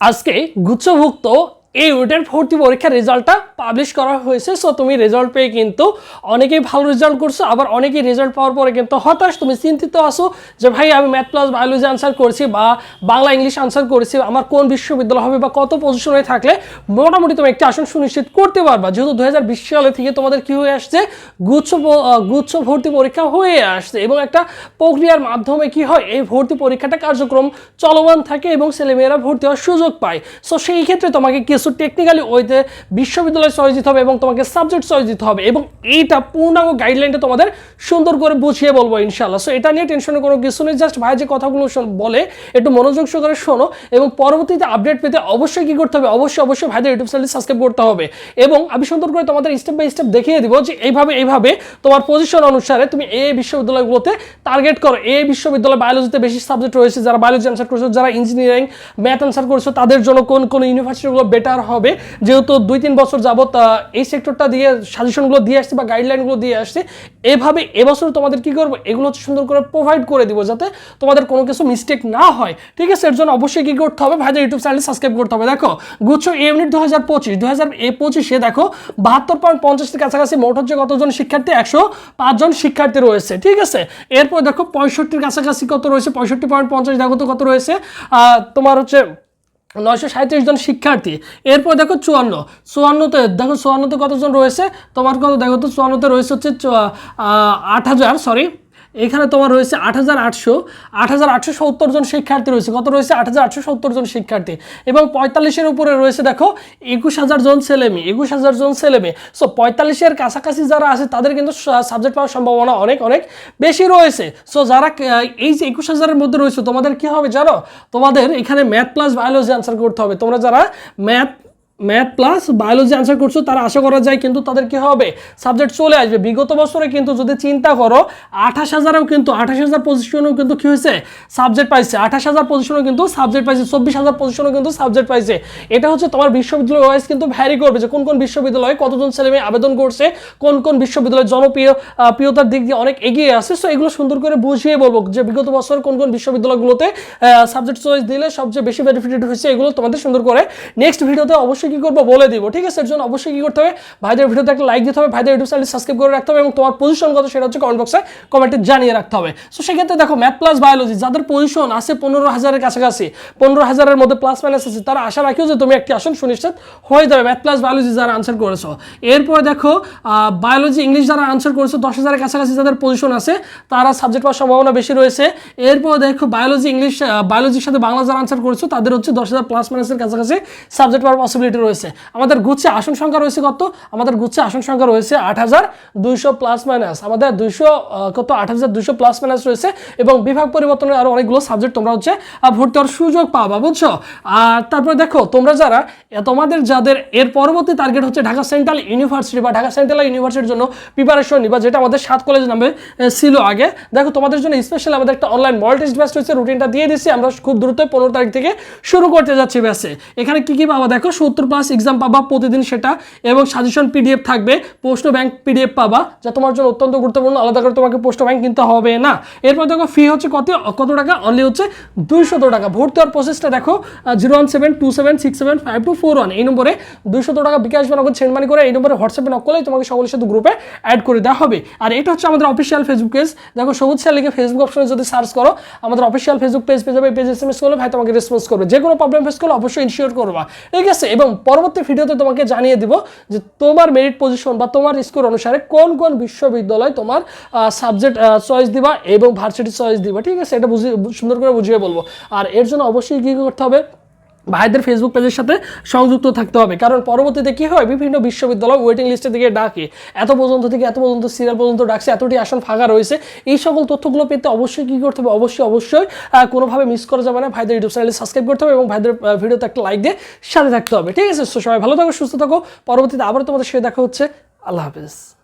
আজকে গুচ্ছভুক্ত এই ওটার ভর্তি পরীক্ষার রেজাল্টটা পাবলিশ করা হয়েছে। সো তুমি রেজাল্ট পেয়ে কিন্তু অনেকেই ভালো রেজাল্ট করছ, আবার অনেকেই রেজাল্ট পাওয়ার পরে কিন্তু হতাশ। তুমি চিন্তিত আসো যে, ভাই, আমি ম্যাথ প্লাস বায়োলজি আনসার করেছি বা বাংলা ইংলিশ আনসার করেছি, আমার কোন বিশ্ববিদ্যালয় হবে বা কত পজিশনে থাকলে? মোটামুটি তুমি একটি আসন সুনিশ্চিত করতে পারবা। যেহেতু দু সালে থেকে তোমাদের কি হয়ে আসছে? গুচ্ছ গুচ্ছ ভর্তি পরীক্ষা হয়ে আসছে এবং একটা প্রক্রিয়ার মাধ্যমে কি হয়? এই ভর্তি পরীক্ষাটা কার্যক্রম চলমান থাকে এবং ছেলেমেয়েরা ভর্তি হওয়ার সুযোগ পায়। সো সেই ক্ষেত্রে তোমাকে কিছু টেকনিক্যালি ওইতে বিশ্ববিদ্যালয় চয়েস দিতে হবে এবং তোমাকে সাবজেক্ট চয়েস দিতে হবে এবং এইটা পূর্ণাঙ্গ গাইডলাইনটা তোমাদের সুন্দর করে বুঝিয়ে বলব ইনশাল্লাহ সো এটা নিয়ে টেনশনের কোনো কিছু নেই। জাস্ট ভাই যে কথাগুলো বলে একটু মনোযোগ সহকারে শোনো এবং পরবর্তীতে আপডেট পেতে অবশ্যই কী করতে হবে? অবশ্যই অবশ্যই ভাইদের ইউটিউব চ্যানেল সাবস্ক্রাইব করতে হবে এবং আমি সুন্দর করে তোমাদের স্টেপ বাই স্টেপ দেখিয়ে দিব যে এইভাবে এইভাবে তোমার পজিশন অনুসারে তুমি এই বিশ্ববিদ্যালয়গুলোতে টার্গেট করো। এই বিশ্ববিদ্যালয় বায়োলজিতে বেশি সাবজেক্ট রয়েছে। যারা বায়োলজি অ্যান্সার করছ, যারা ইঞ্জিনিয়ারিং ম্যাথ অ্যান্সার করছ, তাদের জন্য কোন কোন ইউনিভার্সিটিগুলো বেটার হবে। যেহেতু দুই তিন বছর যাবত এই সেক্টরটা দিয়ে সাজেশনগুলো দিয়ে আসছে বা গাইডলাইনগুলো দিয়ে আসছে, এভাবে এবছর তোমাদের কি করব? এগুলো হচ্ছে সুন্দর করে প্রোভাইড করে দিব যাতে তোমাদের কোনো কিছু মিস্টেক না হয়। ঠিক আছে? এর জন্য অবশ্যই কি করতে হবে? ভাইদের ইউটিউব চ্যানেল সাবস্ক্রাইব করতে হবে। দেখো, গুচ্ছ ইউনিট দু হাজার পঁচিশ দু হাজার এ পঁচিশে দেখো, বাহাত্তর পয়েন্ট পঞ্চাশের কাছাকাছি মোট হচ্ছে কতজন শিক্ষার্থী? একশো পাঁচজন শিক্ষার্থী রয়েছে। ঠিক আছে? এরপর দেখো, পঁয়ষট্টির কাছাকাছি কত রয়েছে? পঁয়ষট্টি পয়েন্ট পঞ্চাশ দেখো তো কত রয়েছে। তোমার হচ্ছে নয়শো সাঁত্রিশ জন শিক্ষার্থী। এরপর দেখো চুয়ান্ন। চুয়ান্নতে, দেখো চুয়ান্নতে কতজন রয়েছে? তোমার কত দেখো তো চুয়ান্নতে রয়েছে হচ্ছে আট হাজার সরি এখানে তোমার রয়েছে আট হাজার আটশো, আট হাজার আটশো সত্তর জন শিক্ষার্থী রয়েছে। কত রয়েছে? আট হাজার আটশো সত্তর জন শিক্ষার্থী। এবং পঁয়তাল্লিশের উপরে রয়েছে, দেখো, একুশ হাজার জন ছেলেমেয়ে একুশ হাজার জন ছেলেমেয়ে সো পঁয়তাল্লিশের কাছাকাছি যারা আছে, তাদের কিন্তু সাবজেক্ট পাওয়ার সম্ভাবনা অনেক অনেক বেশি রয়েছে। সো যারা এই যে একুশ হাজারের মধ্যে রয়েছে, তোমাদের কি হবে জানো? তোমাদের এখানে ম্যাথ প্লাস বায়োলজি আনসার করতে হবে। তোমরা যারা math math plus biology answer করছ, তারা আশা করা যায় কিন্তু তাদের কি হবে? সাবজেক্ট চলে আসবে। বিগত বছরে কিন্তু যদি চিন্তা করো, আঠাশ হাজারেও কিন্তু, আঠাশ হাজার পজিশনেও কিন্তু কি হয়েছে? সাবজেক্ট পাইছে। আঠাশ হাজার পজিশনেও কিন্তু সাবজেক্ট পাইছে। চব্বিশ হাজার পজিশনেও কিন্তু সাবজেক্ট পাইছে। এটা হচ্ছে তোমার বিশ্ববিদ্যালয় ওয়াইজ কিন্তু ভ্যারি করবে যে কোন কোন বিশ্ববিদ্যালয়ে কতজন ছেলে মেয়ে আবেদন করছে, কোন কোন বিশ্ববিদ্যালয় জনপ্রিয় প্রিয়তার দিক দিয়ে অনেক এগিয়ে আছে। সো এগুলো সুন্দর করে বুঝিয়ে বলব যে বিগত বছর কোন কোন বিশ্ববিদ্যালয়গুলোতে সাবজেক্ট চয়েস দিলে সবচেয়ে বেশি বেনিফিটেড হয়েছে, এগুলো তোমাদের সুন্দর করে নেক্সট ভিডিওতে অবশ্যই কি করব বলে দিব, ঠিক আছে? এর জন্য অবশ্যই কি করতে হবে? ভাইদের ভিডিওতে একটা লাইক দিতে হবে, ভাইদের ইউটিউব চ্যানেল সাবস্ক্রাইব করে রাখতে হবে এবং তোমার পজিশন কত সেটা হচ্ছে কমেন্ট বক্সে কমেন্টে জানিয়ে রাখতে হবে। সো সেক্ষেত্রে দেখো ম্যাথ প্লাস বায়োলজি যাদের পজিশন আছে পনেরো হাজারের কাছাকাছি, পনেরো হাজারের মধ্যে প্লাস মাইনাস আছে, তারা আশা রাখিও যে তুমি একটি আসন সুনিশ্চিত হয়ে যাবে। ম্যাথ প্লাস বায়োলজি যারা আনসার করেছ। এরপর দেখো বায়োলজি ইংলিশ যারা আনসার করেছ, দশ হাজারের কাছাকাছি যাদের পজিশন আছে, তারা সাবজেক্ট পাওয়ার সম্ভাবনা বেশি রয়েছে। এরপর দেখো বায়োলজি ইংলিশ বায়োলজির সাথে বাংলা যারা আনসার করেছ, তাদের হচ্ছে দশ হাজার প্লাস মাইনাসের কাছাকাছি সাবজেক্ট পাওয়ার পসিবিলিটি রয়েছে। আমাদের গুচ্ছে আসন সংখ্যা রয়েছে কত? আমাদের গুচ্ছে আসন সংখ্যা রয়েছে আট হাজার দুইশো প্লাস মাইনাস আমাদের দুইশো কত? আট হাজার দুইশো প্লাস মাইনাস রয়েছে এবং বিভাগ পরিবর্তনের আরও অনেকগুলো সাবজেক্ট তোমরা হচ্ছে ভর্তি হওয়ার সুযোগ পাবা, বুঝছ? আর তারপরে দেখো, তোমরা যারা তোমাদের যাদের এর পরবর্তী টার্গেট হচ্ছে ঢাকা সেন্ট্রাল ইউনিভার্সিটি বা ঢাকা সেন্ট্রাল ইউনিভার্সিটির জন্য প্রিপারেশন নিবা, যেটা আমাদের সাত কলেজ নামে ছিল আগে। দেখো, তোমাদের জন্য স্পেশাল আমাদের একটা অনলাইন মল টেস্ট ব্যাচ রয়েছে রুটিনটা দিয়ে দিচ্ছি আমরা খুব দ্রুত পনেরো তারিখ থেকে শুরু করতে যাচ্ছি ব্যাসে এখানে কি কি পাবা দেখো? সত্তর প্লাস এক্সাম পাবা প্রতিদিন সেটা এবং সাজেশন পিডিএফ থাকবে পোস্ট ব্যাংক পিডিএফ পাবা, যা তোমার জন্য অত্যন্ত গুরুত্বপূর্ণ, আলাদা করে তোমাকে পোস্ট ব্যাংক কিনতে হবে না। এরপর দেখো ফি হচ্ছে কত কত টাকা? অনলি হচ্ছে দুইশত টাকা। ভর্তি হওয়ার প্রসেসটা দেখো zero one seven two seven six seven five two four one এই নম্বরে দুইশত টাকা বিকাশ বা নগদ সেন্ড মানি করে এই নম্বরে হোয়াটসঅ্যাপে নক করলেই তোমাকে সকলের সাথে গ্রুপে অ্যাড করে দেওয়া হবে। আর এটা হচ্ছে আমাদের অফিসিয়াল ফেসবুক পেজ দেখো সবুজ স্যার লিখে ফেসবুক অপশনে যদি সার্চ করো, আমাদের অফিসিয়াল ফেসবুক পেজ পেয়ে যাবে পেজ এস এম এস করলে ভাই তোমাকে রেসপন্স করবে। যে কোনো প্রবলেম ফেস করলে অবশ্যই ইনশিওর করবা। ঠিক আছে? এবং পরবর্তী ভিডিওতে তোমাকে জানিয়ে দিব যে তোমার মেরিট পজিশন বা তোমার স্কোর অনুসারে কোন কোন বিশ্ববিদ্যালয় তোমার সাবজেক্ট চয়েস দিবা এবং ভার্সিটি চয়েস দিবা। ঠিক আছে? এটা বুঝিয়ে, সুন্দর করে বুঝিয়ে বলব। আর এর জন্য অবশ্যই কী করতে হবে? ভাইদের ফেসবুক পেজের সাথে সংযুক্ত থাকতে হবে। কারণ পরবর্তীতে কি হয়? বিভিন্ন বিশ্ববিদ্যালয় ওয়েটিং লিস্টে দিকে ডাকে। এত পর্যন্ত থেকে এত পর্যন্ত সিরিয়াল পর্যন্ত ডাকছে, এতটি আসন ফাঁকা রয়েছে। এই সকল তথ্যগুলো পেতে অবশ্যই কী করতে হবে? অবশ্যই অবশ্যই কোনোভাবে মিস করা যাবে না। ভাইদের ইউটিউব চ্যানেলে সাবস্ক্রাইব করতে হবে এবং ভাইদের ভিডিওতে একটা লাইক দিয়ে সাথে থাকতে হবে। ঠিক আছে? সবাই ভালো থাকো, সুস্থ থাকো। পরবর্তীতে আবার তোমাদের সাথে দেখা হচ্ছে। আল্লাহ হাফেজ।